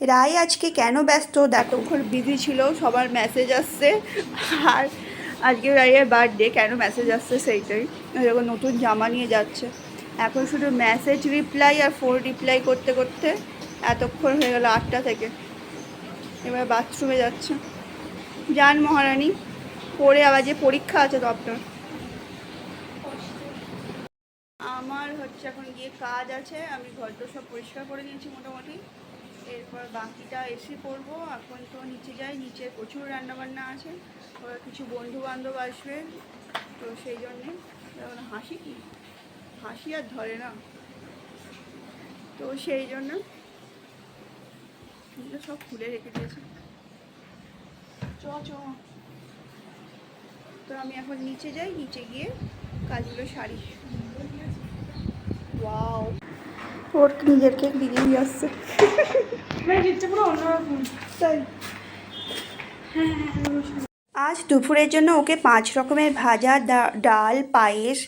রায় আজকে কেন ব্যস্ত? এতক্ষণ বিজি ছিল, সবার মেসেজ আসছে। আর আজকে রাইয়ের বার্থডে কেন মেসেজ আসছে সেইটাই। যখন নতুন জামা নিয়ে যাচ্ছে। এখন শুধু মেসেজ রিপ্লাই আর ফোন রিপ্লাই করতে করতে এতক্ষণ হয়ে গেল আটটা থেকে। এবার বাথরুমে যাচ্ছে। যান মহারানী পরে আবার যে পরীক্ষা আছে তো আপনার আমার হচ্ছে এখন গিয়ে কাজ আছে, আমি ঘরটা সব পরিষ্কার করে নিয়েছি মোটামুটি। এরপর বাকিটা এসে করব। এখন তো নিচে যাই, নিচে প্রচুর রান্নাবান্না আছে। ওরা কিছু বন্ধু বান্ধব আসবে, তো সেই জন্যে হাসি কি? হাসি আর ধরে না। তো সেই জন্য সব খুলে রেখে দিয়েছে। চ চ। তো আমি এখন নিচে যাই, নিচে গিয়ে কাজগুলো সারি। ওর নিজের কেক নিজেই আসছে। তাই আজ দুপুরের জন্য ওকে পাঁচ রকমের ভাজা ডাল, পায়েস,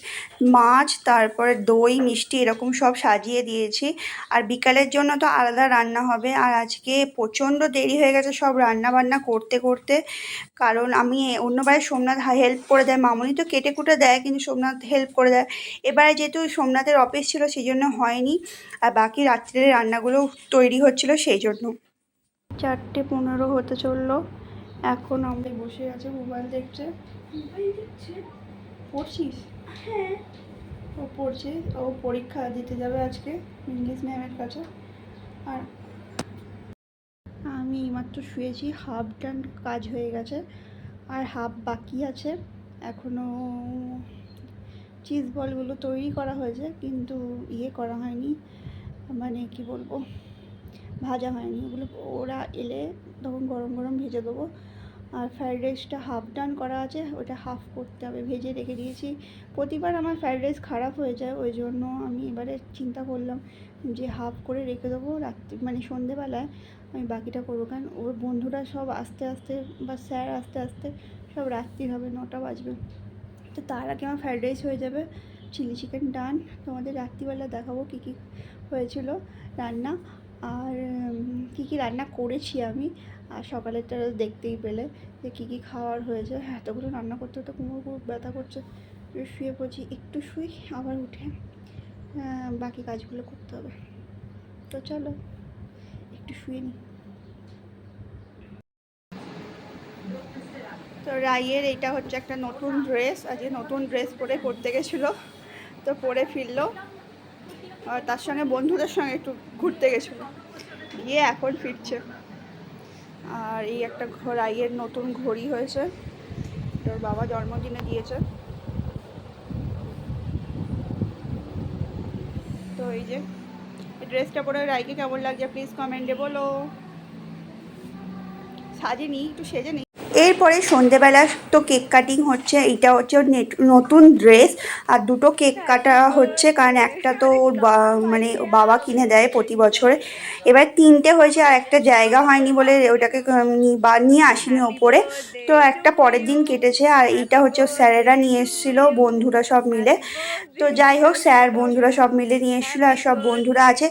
মাছ, তারপরে দই, মিষ্টি এরকম সব সাজিয়ে দিয়েছি। আর বিকালের জন্য তো আলাদা রান্না হবে। আর আজকে প্রচণ্ড দেরি হয়ে গেছে সব রান্না বান্না করতে করতে। কারণ আমি অন্যবারে সোমনাথ হেল্প করে দেয়। মামনি তো কেটে কুটে দেয়, কিন্তু সোমনাথ হেল্প করে দেয়। এবারে যেহেতু সোমনাথের অফিস ছিল সেই জন্য হয়নি। আর বাকি রাত্রের রান্নাগুলো তৈরি হচ্ছিল, সেই জন্য। চারটে পনেরো হতে চলল। এখন আমরা বসে আছে মোবাইল দেখছে মোবাইল দেখছে? পড়ছিস? হ্যাঁ। ও পড়ছে ও পরীক্ষা দিতে যাবে আজকে ইংলিশ ম্যামের কাছে। আর আমি এইমাত্র শুয়েছি হাফ ডান কাজ হয়ে গেছে আর হাফ বাকি আছে। এখনও চিজ বলগুলো তৈরি করা হয়েছে কিন্তু ইয়ে করা হয়নি। মানে কি বলব? ভাজা হয়নি। ওগুলো ওরা এলে তখন গরম গরম ভেজে দেবো। আর ফ্রাইড রাইসটা হাফ ডান করা আছে, ওটা হাফ করতে হবে। ভেজে রেখে দিয়েছি। প্রতিবার আমার ফ্রাইড রাইস খারাপ হয়ে যায়, ওই জন্য আমি এবারে চিন্তা করলাম যে হাফ করে রেখে দেবো রাত্রি মানে সন্ধেবেলায় আমি বাকিটা করব। কারণ ওর বন্ধুরা সব আস্তে আস্তে বা স্যার আস্তে আস্তে সব রাত্রি হবে, নটা বাজবে। তো তার আগে আমার ফ্রাইড রাইস হয়ে যাবে। চিলি চিকেন ডান তোমাদের রাত্রিবেলা দেখাবো কী কী হয়েছিল রান্না। আর কী কী রান্না করেছি আমি? আর সকালেরটা দেখতেই পেলে যে কী কী খাওয়ার হয়েছে। এতগুলো রান্না করতে করতে কোমর খুব ব্যথা করছে। শুয়ে পড়ছি একটু শুই আবার উঠে আহ, বাকি কাজগুলো করতে হবে। তো চলো একটু শুয়ে নিই তো রাইয়ের এটা হচ্ছে একটা নতুন ড্রেস আজকে নতুন ড্রেস পরে পড়তে গেছিল। তো পরে ফিরলো। তার সঙ্গে বন্ধুদের সঙ্গে একটু ঘুরতে গেছিল। গিয়ে এখন ফিরছে। আর এই একটা ঘ- রাইয়ের নতুন ঘড়ি হয়েছে। তোর বাবা জন্মদিনে দিয়েছে। তো এই যে ড্রেসটা পরে রাইকে কেমন লাগছে? প্লিজ কমেন্টে বলো। সাজিনি, একটু সেজে নি। এরপরে সন্ধেবেলা তো কেক কাটিং হচ্ছে, এইটা হচ্ছে ওর নতুন ড্রেস। আর দুটো কেক কাটা হচ্ছে, কারণ একটা তো ওর মানে বাবা কিনে দেয় প্রতি বছরে। এবার তিনটে হয়েছে, আর একটা জায়গা হয়নি বলে ওটাকে বা, নিয়ে আসিনি ওপরে। তো একটা পরের দিন কেটেছে, আর এইটা হচ্ছে স্যারেরা নিয়ে এসেছিল, বন্ধুরা সব মিলে। তো যাই হোক, স্যার, বন্ধুরা সব মিলে নিয়ে এসেছিল, আর সব বন্ধুরা আছে।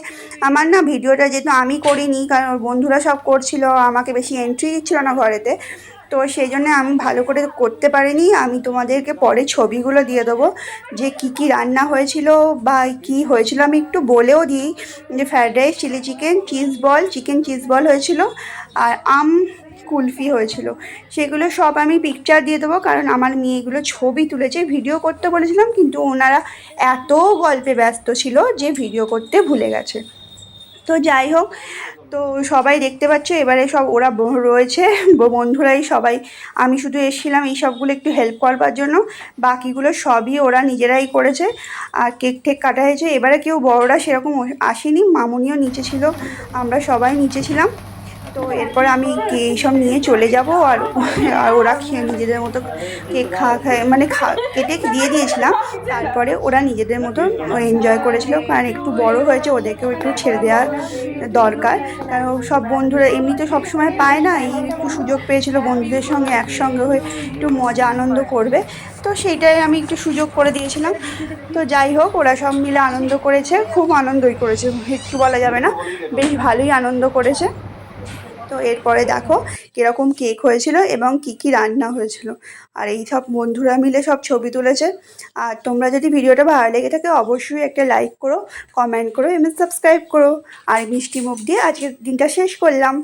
আমার না ভিডিওটা যেহেতু আমি করিনি, কারণ ওর বন্ধুরা সব করছিল, আমাকে বেশি এন্ট্রি দিচ্ছিল না ঘরেতে। তো সেই জন্য আমি ভালো করে করতে পারিনি। আমি তোমাদেরকে পরে ছবিগুলো দিয়ে দেবো। যে কি কি রান্না হয়েছিল বা কি হয়েছিল আমি একটু বলেও দিই। যে fried rice chilli chicken cheese ball chicken cheese ball হয়েছিল আর আম কুলফি হয়েছিল। সেগুলো সব আমি পিকচার দিয়ে দেবো কারণ আমার মেয়েগুলো ছবি তুলেছে। ভিডিও করতে বলেছিলাম কিন্তু ওনারা এত গল্পে ব্যস্ত ছিল যে ভিডিও করতে ভুলে গেছে। তো যাই হোক, তো সবাই দেখতে পাচ্ছ, এবারে সব ওরা রয়েছে। বন্ধুরাই সবাই। আমি শুধু এসেছিলাম এই সবগুলো একটু হেল্প করবার জন্য। বাকিগুলো সবই ওরা নিজেরাই করেছে। আর কেক ঠেক কাটা হয়েছে। এবারে কেউ বড়রা সেরকম আসেনি। মামুনিও নিচে ছিল। আমরা সবাই নিচে ছিলাম। তো এরপরে আমি এইসব নিয়ে চলে যাব আর আর ওরা খেয়ে নিজেদের মতো কেক খাওয়া খায় মানে খা, কেটে দিয়ে দিয়েছিলাম। তারপরে ওরা নিজেদের মতো এনজয় করেছিল। কারণ একটু বড় হয়েছে, ওদেরকেও একটু ছেড়ে দেওয়ার দরকার। কারণ সব বন্ধুরা এমনি তো সবসময় পায় না, এই একটু সুযোগ পেয়েছিল বন্ধুদের সঙ্গে একসঙ্গে হয়ে একটু মজা, আনন্দ করবে। তো সেইটাই আমি একটু সুযোগ করে দিয়েছিলাম। তো যাই হোক, ওরা সব মিলে আনন্দ করেছে, খুব আনন্দই করেছে, একটু বলা যাবে না, বেশ ভালোই আনন্দ করেছে। তো এরপরে দেখো কীরকম কেক হয়েছিল এবং কি কি রান্না হয়েছিল। আর এই সব বন্ধুরা মিলে সব ছবি তুলেছে। আর তোমরা যদি ভিডিওটা ভালো লেগে থাকে অবশ্যই একটা লাইক করো কমেন্ট করো এবং সাবস্ক্রাইব করো। আর মিষ্টি মুখ দিয়ে আজকের দিনটা শেষ করলাম।